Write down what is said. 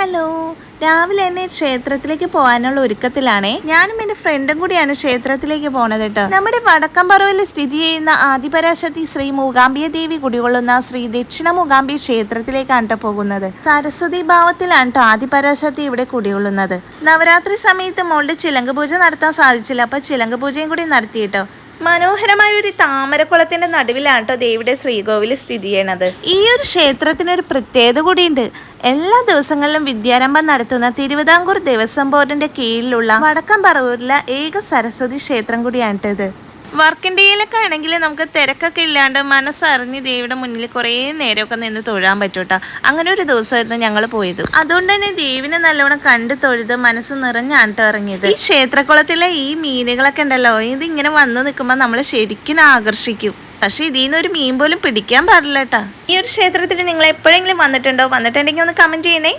Hello. രാവിലെ തന്നെ ക്ഷേത്രത്തിലേക്ക് പോകാനുള്ള ഒരുക്കത്തിലാണേ. ഞാനും എന്റെ ഫ്രണ്ടും കൂടിയാണ് ക്ഷേത്രത്തിലേക്ക് പോണത് കേട്ടോ നമ്മുടെ വടക്കമ്പറവിൽ സ്ഥിതി ചെയ്യുന്ന ആദിപരാശക്തി ശ്രീ മൂകാംബിയ ദേവി കുടികൊള്ളുന്ന ശ്രീ ദക്ഷിണ മൂകാംബി ക്ഷേത്രത്തിലേക്കാണ് കേട്ടോ പോകുന്നത്. സരസ്വതി ഭാവത്തിലാണ് കേട്ടോ ആദിപരാശക്തി ഇവിടെ കുടികൊള്ളുന്നത്. നവരാത്രി സമയത്ത് മോളുടെ ചിലങ്ക പൂജ നടത്താൻ സാധിച്ചില്ല. അപ്പൊ ചിലങ്ക പൂജയും കൂടി നടത്തിയിട്ടോ? മനോഹരമായ ഒരു താമരക്കുളത്തിന്റെ നടുവിലാണ് കേട്ടോ ദേവിയുടെ ശ്രീകോവിൽ സ്ഥിതി ചെയ്യണത്. ഈ ഒരു ക്ഷേത്രത്തിനൊരു പ്രത്യേകത കൂടിയുണ്ട്. എല്ലാ ദിവസങ്ങളിലും വിദ്യാരംഭം നടത്തുന്ന തിരുവിതാംകൂർ ദേവസ്വം ബോർഡിന്റെ കീഴിലുള്ള വടക്കം പറവൂരിലെ ഏക സരസ്വതി ക്ഷേത്രം കൂടിയാണ് ഇത് വർക്കിന്റെ ഇലൊക്കെ ആണെങ്കിൽ നമുക്ക് തിരക്കൊക്കെ ഇല്ലാണ്ട് മനസ്സറിഞ്ഞ് ദേവിയുടെ മുന്നിൽ കുറേ നേരമൊക്കെ നിന്ന് തൊഴാൻ പറ്റൂട്ടോ. അങ്ങനെ ഒരു ദിവസമായിരുന്നു ഞങ്ങൾ പോയത്. അതുകൊണ്ട് തന്നെ ദേവിനെ നല്ലവണ്ണം കണ്ടു തൊഴുത് മനസ്സ് നിറഞ്ഞാണ്ട് ഇറങ്ങിയത്. ഈ ക്ഷേത്രക്കുളത്തിലെ ഈ മീനുകളൊക്കെ ഉണ്ടല്ലോ ഇതിങ്ങനെ വന്ന് നിൽക്കുമ്പോൾ നമ്മളെ ശരിക്കും ആകർഷിക്കും. പക്ഷെ ഇതിൽ നിന്ന് ഒരു മീൻ പോലും പിടിക്കാൻ പാടില്ല കേട്ടോ ഈ ഒരു ക്ഷേത്രത്തിൽ നിങ്ങൾ എപ്പോഴെങ്കിലും വന്നിട്ടുണ്ടോ? വന്നിട്ടുണ്ടെങ്കിൽ ഒന്ന് കമന്റ് ചെയ്യണേ.